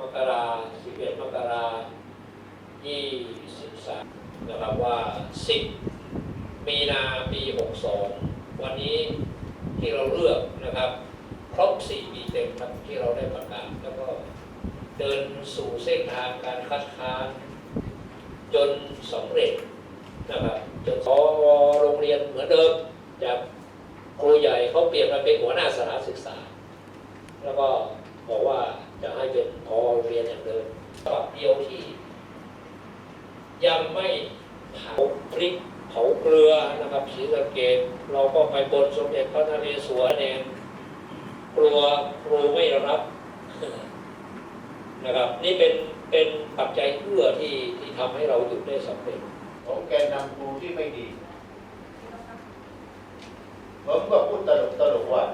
มกราสิบเอ็ดมกรายี่สิบสามนะครับว่าสิบมีนาปีหกสองวันนี้ที่เราเลือกนะครับครบสี่ปีเต็มครับที่เราได้ประกาศแล้วก็เดินสู่เส้นทางการคัดค้านจนสำเร็จนะครับจนพอโรงเรียนเหมือนเดิมจากครูใหญ่เขาเปลี่ยนมาเป็นหัวหน้าสถานศึกษา แล้วก็บอกว่าจะให้เป็นพอโรงเรียนอย่างเดิมฉบับเดียวที่ ยังไม่เผาพริกเผาเกลือนะครับ ศรีสะเกดเราก็ไปบนสมเด็จพระนเรศวรเองกลัวครูไม่รับนะครับ นี่เป็นเป็นปัจจัยเอื้อที่ที่ทำให้เราหยุดได้สำเร็จของแกนนำครูที่ไม่ดี ผมก็พูดตลกตลกๆว่า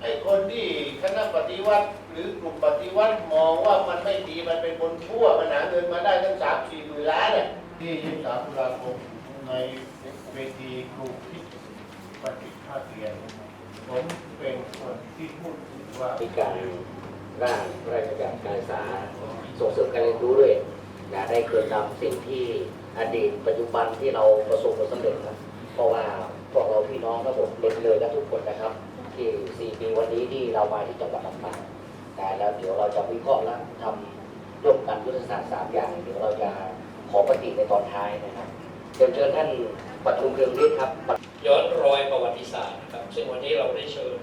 ไอ้คนที่คณะปฏิวัติ หรือกลุ่มปฏิวัติมองว่ามันไม่ดีมันเป็นคนชั่วมันหาเงินมาได้ตั้งสามสี่หมื่นล้านเนี่ยที่ยี่สามตุลาคม ในเวทีครูคิดปฏิภาเรียน ผมเป็นคนที่พูดถึงว่ามีการร่างพระราชบัญญัติการศึกษาส่งเสริมการเรียนรู้ด้วยอย่าได้เคยนำสิ่งที่อดีตปัจจุบันที่เราประสบผลสำเร็จนะเพราะว่าพวกเราพี่น้องทั้งหมดเด็กเลยและทุกคนนะครับ ที่ 4 ปีวันนี้ที่เรามาที่จังหวัดลำปางแต่แล้วเดี๋ยวเราจะวิเคราะห์และทำร่วมกันยุทธศาสตร์สามอย่าง เดี๋ยวเราจะขอปฏิในตอนท้ายนะครับ เชิญเชิญท่านปทุมเรืองฤทธิ์ครับ ย้อนรอยประวัติศาสตร์นะครับ ซึ่งวันนี้เราได้เชิญ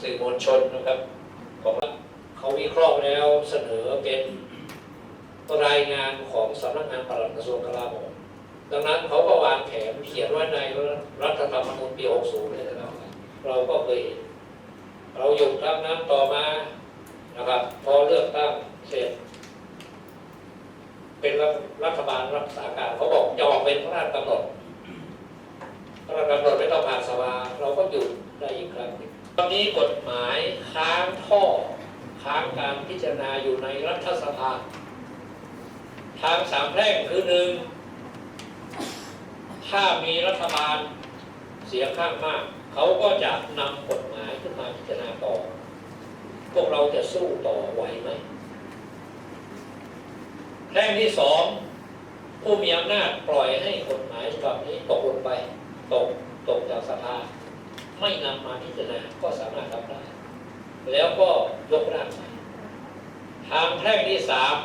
สื่อมวลชนนะครับของเขาวิเคราะห์แล้วเสนอเป็นรายงานของสำนักงานปลัดกระทรวงกลาโหมดังนั้นเขาก็วางแผนเขียนไว้ในรัฐธรรมนูญปี 60เลยนะครับเราก็เคยเราอยู่ครั้งนั้นต่อมานะครับ พอเลือกตั้งเสร็จ เป็นรัฐบาลรักษาการเขาบอกจะออกเป็นพระราชกำหนดพระราชกำหนดไม่ต้องผ่านสภาเราก็หยุดได้อีกครั้งหนึ่งตอนนี้กฎหมายค้างท่อค้างการพิจารณาอยู่ในรัฐสภา ทางสามแพร่งคือหนึ่งถ้ามีรัฐบาลเสียข้างมาก เขาก็จะนำกฎหมายขึ้นมาพิจารณาต่อ พวกเราจะสู้ต่อไหวไหม แพร่งที่สองผู้มีอำนาจปล่อยให้กฎหมายฉบับนี้ตกลงไป ตกตกจากสภา ไม่นำมาพิจารณาก็สามารถทำได้แล้วก็ยกร่างใหม่ทางแพร่งที่สาม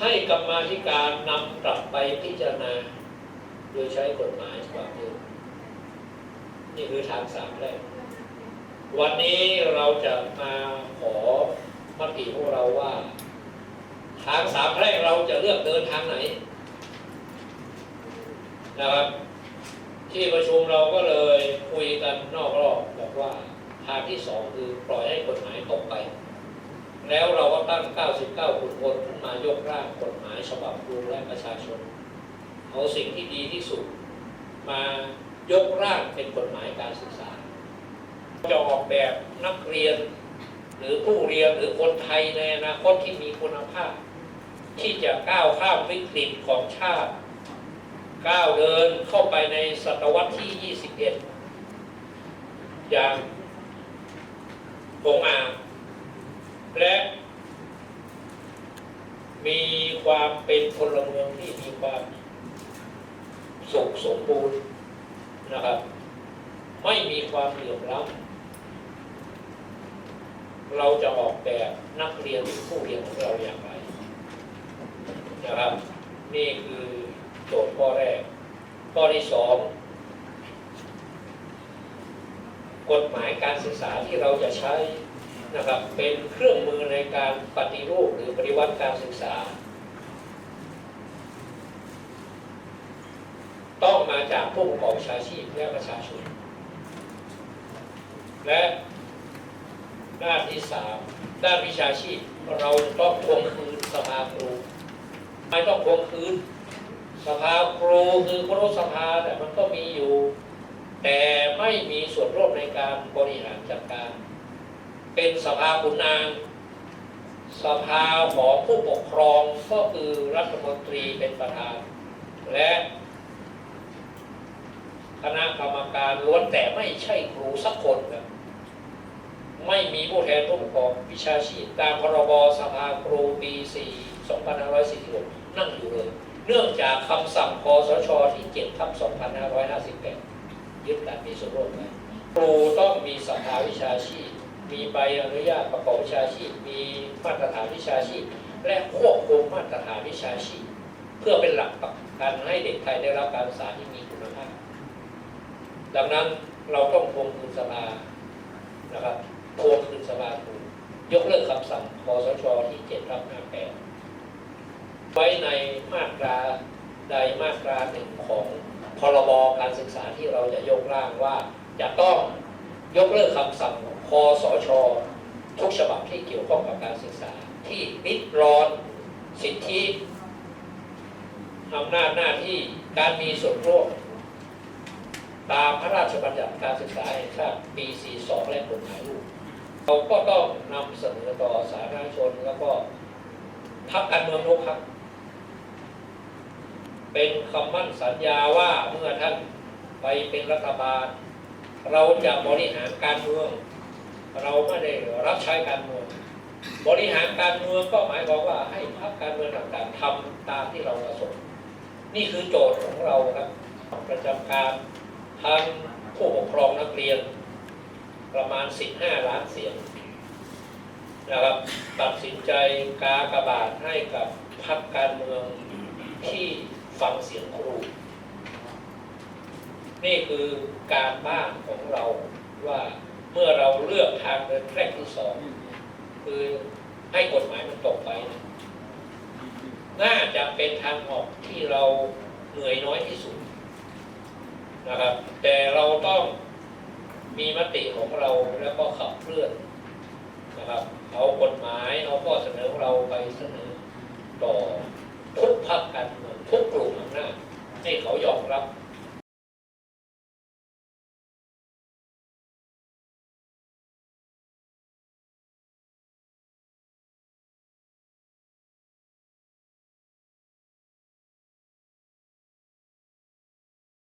ให้กรรมาธิการนำกลับไปพิจารณา โดยใช้กฎหมายฉบับเดิมนี่คือทางสามแรก วันนี้เราจะมาขอมติพวกเราว่า ทางสามแพร่งเราจะเลือกเดินทางไหนนะครับที่ประชุมเราก็เลยคุยกันนอกรอบบอกว่าทางที่สองคือปล่อยให้กฎหมายตกไป แล้วเราก็ตั้ง 99คนคนขึ้นมายกร่างกฎหมายฉบับครูและประชาชน เอาสิ่งที่ดีที่สุด มายกร่างเป็นกฎหมายการศึกษา จะออกแบบนักเรียน หรือผู้เรียนหรือคนไทยในอนาคตที่มีคุณภาพ ที่จะก้าวข้ามวิกฤตของชาติ ก้าวเดินเข้าไปในศตวรรษที่ 21 อย่างองอาและมีความเป็นพลเมืองที่มีความสุขสมบูรณ์นะครับ ไม่มีความเหลื่อมล้ำเราจะออกแบบนักเรียนผู้เรียนของเราอย่างไร นะครับ นี่คือโจทย์ข้อแรก ข้อที่สองกฎหมายการศึกษาที่เราจะใช้นะครับเป็นเครื่องมือในการปฏิรูปหรือปฏิวัติการศึกษา ต้องมาจากผู้ประกอบวิชาชีพและประชาชน และด้านที่สามด้านวิชาชีพเราต้องทวงคืนสภาครู ไม่ต้องทวงคืน สภาครูคือครุสภาแต่ยมันก็มีอยู่ แต่ไม่มีส่วนร่วมในการบริหารจัดการ เป็นสภาขุนนาง สภาของผู้ปกครองก็คือรัฐมนตรีเป็นประธาน และคณะกรรมการล้วนแต่ไม่ใช่ครูสักคนครับไม่มีผู้แทนผู้ปกครองวิชาชีพตามพรบสภาครูปี4 2546นั่งอยู่ เนื่องจากคำสั่งคอสชที่7ทับ2558 ยึดการมีส่วนร่วมไว้ครูต้องมีสภาวิชาชีพ มีใบอนุญาตประกอบวิชาชีพ มีมาตรฐานวิชาชีพ และควบคุมมาตรฐานวิชาชีพ เพื่อเป็นหลักประกันให้เด็กไทยได้รับการศึกษาที่มีคุณภาพ ดังนั้นเราต้องทวงคืนสภานะครับทวงคืนสภาครูยกเลิกคำสั่งคอสชที่7ทับ5 ไว้ในมาตราใดมาตราหนึ่งของพรบการศึกษาที่เราจะยกร่างว่าจะต้องยกเลิกคำสั่งคอสช ทุกฉบับที่เกี่ยวข้องกับการศึกษา ที่ริดรอนสิทธิอำนาจหน้าที่การมีส่วนร่วมตามพระราชบัญญัติการศึกษาแห่งชาติปี 42 และกฎหมายลูกเราก็ต้องนำเสนอต่อสาธารณชนแล้วก็พักการเมืองทุกพัก เป็นคำมั่นสัญญาว่าเมื่อท่านไปเป็นรัฐบาล เราจะบริหารการเมือง เราไม่ได้รับใช้การเมือง บริหารการเมืองก็หมายความว่าให้พรรคการเมืองต่างๆทำตามที่เราประสงค์นี่คือโจทย์ของเราครับประจำการทางผู้ปกครองนักเรียน ประมาณ 15 ล้านเสียงนะครับตัดสินใจกากระบาทให้กับพรรคการเมืองที่ ฟังเสียงครู นี่คือการบ้านของเราว่าเมื่อเราเลือกทางเดินแทรกที่สองคือให้กฎหมายมันตกไปเนี่ยน่าจะเป็นทางออกที่เราเหนื่อยน้อยที่สุดนะครับ แต่เราต้องมีมติของเราแล้วก็ขับเคลื่อนนะครับ เอากฎหมายเอาข้อเสนอของเราไปเสนอต่อ ทุกพรรคการเมืองทุกกลุ่มอำนาจให้เขายอมรับ